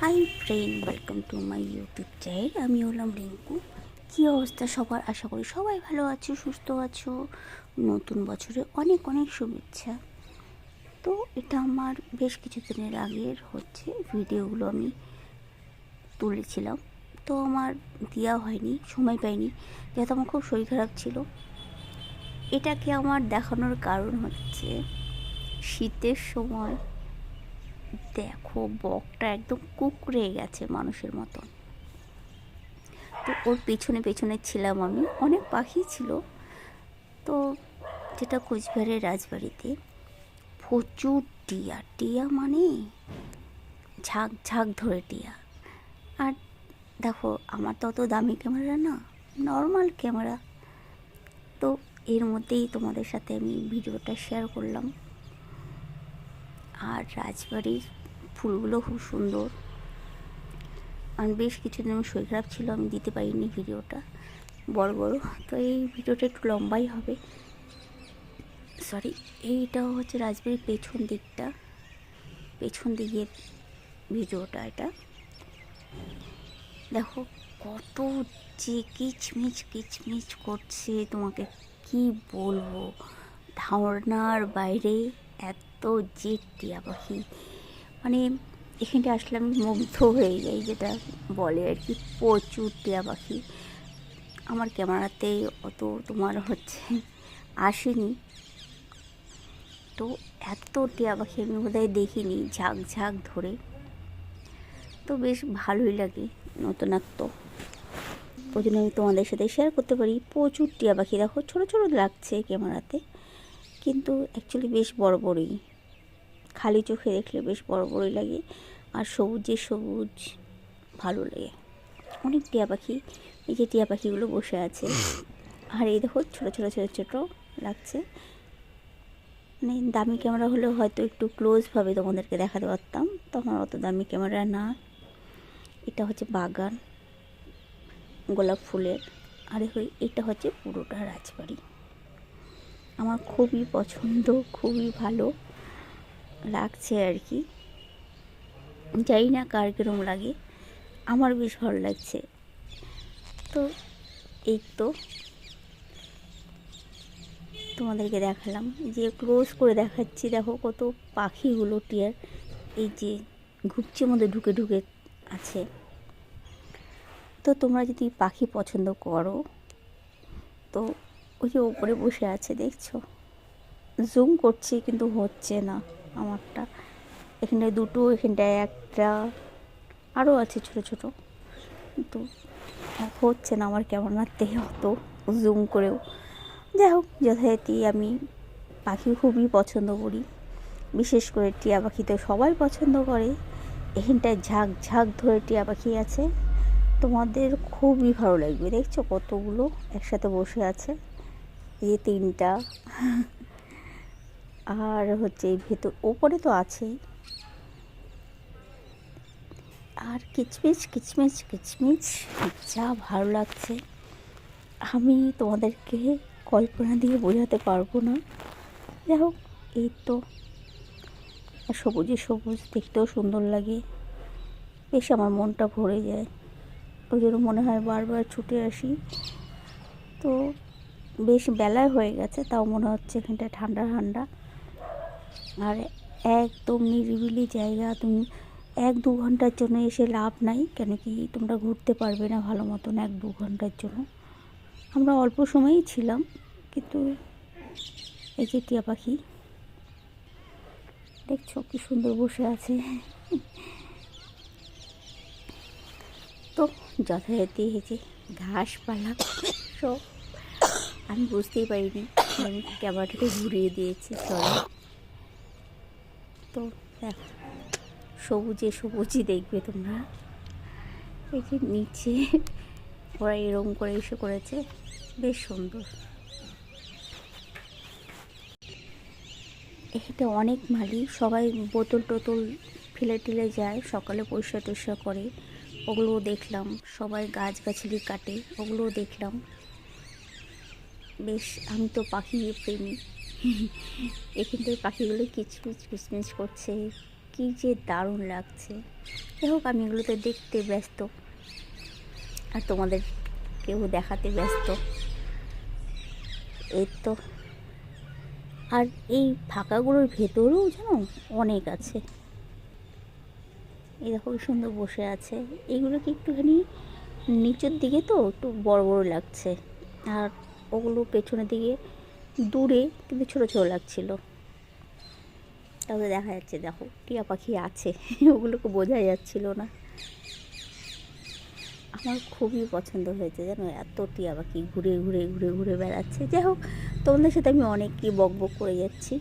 Hi friend welcome to my YouTube channel আমি হলাম রিঙ্কু। কী অবস্থা সবার? আশা করি সবাই ভালো আছো, সুস্থ আছো। নতুন বছরে অনেক অনেক শুভেচ্ছা। তো এটা আমার বেশ কিছুদিনের আগের হচ্ছে ভিডিওগুলো আমি তুলেছিলাম। তো আমার দেওয়া হয়নি, সময় পাইনি। যেহেতু আমার খুব শরীর খারাপ ছিল। এটাকে আমার দেখানোর কারণ হচ্ছে শীতের সময় দেখো, বকটা একদম কুকড়ে গেছে মানুষের মতন। তো ওর পেছনে পেছনে ছিলাম আমি, অনেক পাখি ছিল। তো যেটা কোচবিহারের রাজবাড়িতে, প্রচুর টিয়া। টিয়া মানে? ঝাঁক ঝাঁক ধরে টিয়া। আর দেখো, আমার তো অত দামি ক্যামেরা না, নর্মাল ক্যামেরা। তো এর মধ্যেই তোমাদের সাথে আমি ভিডিওটা শেয়ার করলাম। আর রাজবাড়ির ফুলগুলো খুব সুন্দর। আর বেশ কিছুদিন আমার শরীর খারাপ ছিল, আমি দিতে পারিনি ভিডিওটা। বড় বড়। তো এই ভিডিওটা একটু লম্বাই হবে। সরি এইটা হচ্ছে রাজবাড়ির পেছন দিকটা। পেছন দিকের ভিডিওটা এটা। দেখো, কত যে কিচমিচ কিচমিচ করছে তোমাকে। কি বলব? ধারণার বাইরে এত যে টিয়া পাখি মানে এখানটা আসলে আমি মুগ্ধ হয়ে যাই, যেটা বলে আর কি, প্রচুর টিয়া পাখি আমার ক্যামেরাতে অত তোমার হচ্ছে আসেনি। তো এত টিয়া পাখি আমি বোধহয় দেখিনি, ঝাঁক ঝাঁক ধরে। তো বেশ ভালোই লাগে নতুনত্ব। জন্য আমি তোমাদের সাথে শেয়ার করতে পারি, প্রচুর টিয়া পাখি দেখো, ছোটো ছোটো লাগছে ক্যামেরাতে, কিন্তু অ্যাকচুয়ালি বেশ বড় বড়ই। খালি চোখে দেখলে বেশ বড় বড়ই লাগে। আর সবুজে সবুজ ভালো লাগে। অনেক টিয়া পাখি, এই যে টিয়া পাখিগুলো বসে আছে। আর এই দেখো ছোটো ছোটো ছোটো ছোটো লাগছে। মানে দামি ক্যামেরা হলে হয়তো একটু ক্লোজভাবে তোমাদেরকে দেখাতে পারতাম। তখন অত দামি ক্যামেরা না। এটা হচ্ছে বাগান, গোলাপ ফুলের। আর এটা হচ্ছে পুরোটা রাজবাড়ি। আমার খুবই পছন্দ, খুবই ভালো। লাগছে আর কি। জানি না কার কীরকম লাগে, আমার বেশ ভালো লাগছে। তো, এই তো। তোমাদেরকে দেখালাম যে ক্লোজ করে দেখাচ্ছি, দেখো কত পাখিগুলো টিয়ার, এই যে ঘুপচির মধ্যে ঢুকে ঢুকে আছে। তো তোমরা যদি পাখি পছন্দ করো, তো ওই যে ওপরে বসে আছে, দেখছ? জুম করছি কিন্তু হচ্ছে না। আমারটা। এখানটায় দুটো, এখানটায় একটা। আরও আছে ছোট ছোট। তো হচ্ছে না আমার ক্যামেরাতে অত জুম করেও। যাই হোক, যথারীতি আমি পাখি খুবই পছন্দ করি। বিশেষ করে টিয়া পাখি তো সবাই পছন্দ করে। এখানটায় ঝাঁক ঝাঁক ধরে টিয়া পাখি আছে। তোমাদের খুবই ভালো লাগবে। দেখছ কতগুলো একসাথে বসে আছে। এই তিনটা। আর হচ্ছে এই ভেতর, ওপরে তো আছেই। আর কিচমিচ কিচমিচ কিচমিচ, যা ভালো লাগছে। আমি তোমাদেরকে কল্পনা দিয়ে বোঝাতে পারব না। যাই হোক, এই তো। সবুজে সবুজ, দেখতেও সুন্দর লাগে। বেশ আমার মনটা ভরে যায়। ওই জন্য মনে হয় বারবার ছুটে আসি। তো বেশ বেলায় হয়ে গেছে, তাও মনে হচ্ছে এখানটা ঠান্ডা ঠান্ডা। আর একদম নিরিবিলি জায়গা, তুমি এক দু ঘণ্টার জন্য এসে লাভ নাই, কেন কি তোমরা ঘুরতে পারবে না ভালো মতন এক দু ঘণ্টার জন্য। আমরা অল্প সময়ই ছিলাম, কিন্তু এই যে টিয়া পাখি, দেখছ কি সুন্দর বসে আছে। তো যথারীতি এই যে ঘাসপালা সব, আমি বুঝতেই পারিনি, আমি ক্যামেরাটাকে ঘুরিয়ে দিয়েছি চলো তো দেখ, সবুজে সবুজই দেখবে তোমরা। এই যে নিচে ওরা এরম করে এসে করেছে, বেশ সুন্দর। এখানে অনেক মালি, সবাই বোতল টোতল ফেলে টেলে যায়, সকালে পরিষ্কার টরিষ্কার করে। ওগুলোও দেখলাম, সবাই গাছগাছালি কাটে, ওগুলোও দেখলাম। বেশ, আমি তো পাখি প্রেমী। এখানটায় পাখিগুলো কিচমিচ কিচমিচ করছে। কী যে দারুণ লাগছে। যাই হোক, আমি এগুলোতে দেখতে ব্যস্ত। আর তোমাদের কেউ দেখাতে ব্যস্ত। এই তো। আর এই ফাঁকাগুলোর ভেতরেও জানো অনেক আছে। এই দেখো সুন্দর বসে আছে। এইগুলোকে একটুখানি নিচের দিকে তো একটু বড় বড় লাগছে। আর ওগুলো পেছনের দিকে দূরে, কিন্তু ছোট ছোট লাগছিল। তাহলে দেখা যাচ্ছে, দেখো, টিয়া পাখি আছে। ওগুলোকে বোঝা যাচ্ছিল না। আমার খুবই পছন্দ হয়েছে, জানো, এত টিয়া পাখি ঘুরে ঘুরে ঘুরে ঘুরে বেড়াচ্ছে। যাই হোক, তোমাদের সাথে আমি অনেক কি বক বক করে যাচ্ছি।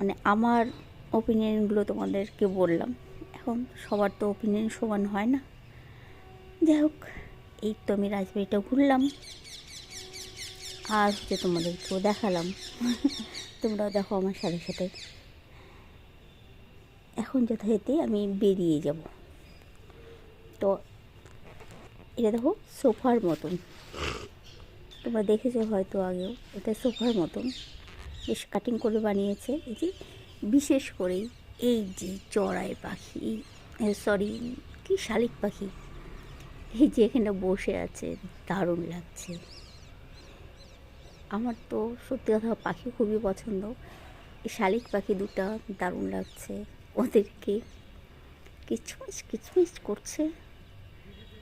মানে আমার ওপিনিয়নগুলো তোমাদেরকে বললাম। এখন সবার তো ওপিনিয়ন সমান হয় না। যাই হোক, এই তো আমি রাজবাড়িটা ঘুরলাম। হচ্ছে তোমাদেরকেও দেখালাম। তোমরাও দেখো আমার সাথে সাথে। এখন যথারীতি আমি বেরিয়ে যাব। তো এটা দেখো, সোফার মতন। তোমরা দেখেছ হয়তো আগেও, এটা সোফার মতন। বেশ কাটিং করে বানিয়েছে। এই যে, বিশেষ করে এই যে চড়াই পাখি সরি কি শালিক পাখি? এই যে এখানে বসে আছে, দারুণ লাগছে। আমার তো সত্যি কথা পাখি খুবই পছন্দ। এই শালিক পাখি দুটা দারুণ লাগছে ওদেরকে। কিচমিচ কিচমিচ করছে।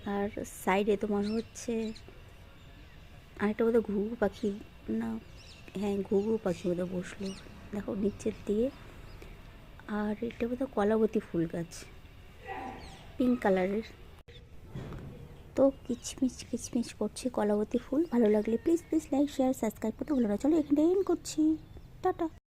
আর সাইডে তোমার হচ্ছে আরেকটা বোধহয় ঘুঘু পাখি না হ্যাঁ ঘুঘু পাখি বোধহয় বসল। দেখো, নিচের দিয়ে। আর এটা বোধহয় কলাবতী ফুল গাছ। পিঙ্ক কালারের। তো কিচমিচ কিচমিচ করছে কলাবতী ফুল। ভালো লাগলে please please like share subscribe করতে ভুলো না। চলো এখানে এন্ড করছি। টাটা।